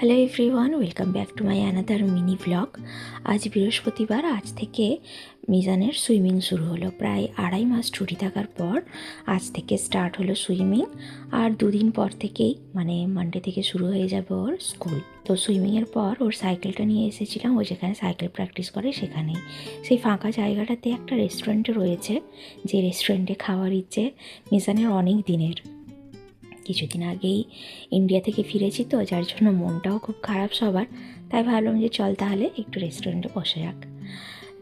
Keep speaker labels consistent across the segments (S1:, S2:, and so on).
S1: Hello everyone welcome back to my another mini blog আজ বৃহস্পতিবার, আজ থেকে মিজানের সুইমিং শুরু হলো। প্রায় আড়াই মাস ছুটি থাকার পর আজ থেকে স্টার্ট হলো সুইমিং। আর দুদিন পর থেকেই মানে মানডে থেকে শুরু হয়ে যাবে ওর স্কুল তো সুইমিংয়ের পর ওর সাইকেলটা নিয়ে এসেছিলাম, ও যেখানে সাইকেল প্র্যাকটিস করে সেখানেই। সেই ফাঁকা জায়গাটাতে একটা রেস্টুরেন্ট রয়েছে। যে রেস্টুরেন্টে খাওয়ার ইচ্ছে মিজানের অনেক দিনের। কিছুদিন আগেই ইন্ডিয়া থেকে ফিরেছি তো, যার জন্য মনটাও খুব খারাপ সবার। তাই ভাবলাম যে চল তাহলে একটু রেস্টুরেন্টে বসে যাক।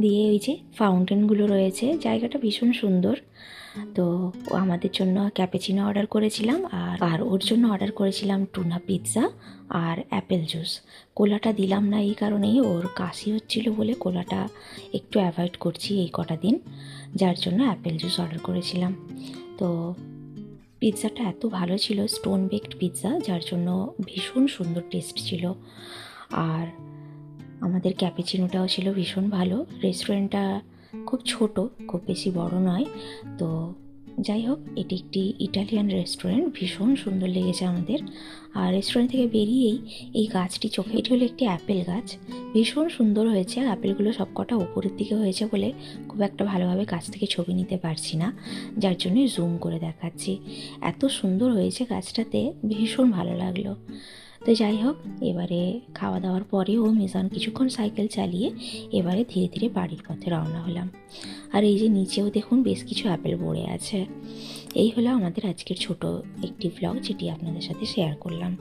S1: দিয়ে ওই যে ফাউন্টেনগুলো রয়েছে, জায়গাটা ভীষণ সুন্দর। তো আমাদের জন্য ক্যাপেচিনো অর্ডার করেছিলাম আর আর ওর জন্য অর্ডার করেছিলাম টুনা পিৎজা আর অ্যাপেল জুস কোলাটা দিলাম না এই কারণেই, ওর কাশি হচ্ছিল বলে কোলাটা একটু অ্যাভয়েড করছি এই কটা দিন, যার জন্য অ্যাপেল জুস অর্ডার করেছিলাম। তো পিৎজাটা এত ভালো ছিল স্টোন বেকড পিৎজা যার জন্য ভীষণ সুন্দর টেস্ট ছিল। আর আমাদের ক্যাপেচিনোটাও ছিল ভীষণ ভালো। রেস্টুরেন্টটা খুব ছোট, খুব বেশি বড় নয়। তো যাই হোক এটি একটি ইটালিয়ান রেস্টুরেন্ট, ভীষণ সুন্দর লেগেছে আমাদের। আর রেস্টুরেন্ট থেকে বেরিয়েই এই গাছটি চোখে, এটি হলো একটি অ্যাপেল গাছ। ভীষণ সুন্দর হয়েছে, আর অ্যাপেলগুলো সবকটা ওপরের দিকে হয়েছে বলে খুব একটা ভালোভাবে গাছ থেকে ছবি নিতে পারছি না, যার জন্যই জুম করে দেখাচ্ছি। এত সুন্দর হয়েছে গাছটাতে, ভীষণ ভালো লাগল। তো যাই হোক এবারে খাওয়া দাওয়ার পরেও মিজান কিছুক্ষণ সাইকেল চালিয়ে এবারে ধীরে ধীরে বাড়ির পথে রওনা হলাম। আর এই যে নিচেও দেখুন বেশ কিছু অ্যাপেল পড়ে আছে। এই হলো আমাদের আজকের ছোট একটি ব্লগ যেটি আপনাদের সাথে শেয়ার করলাম।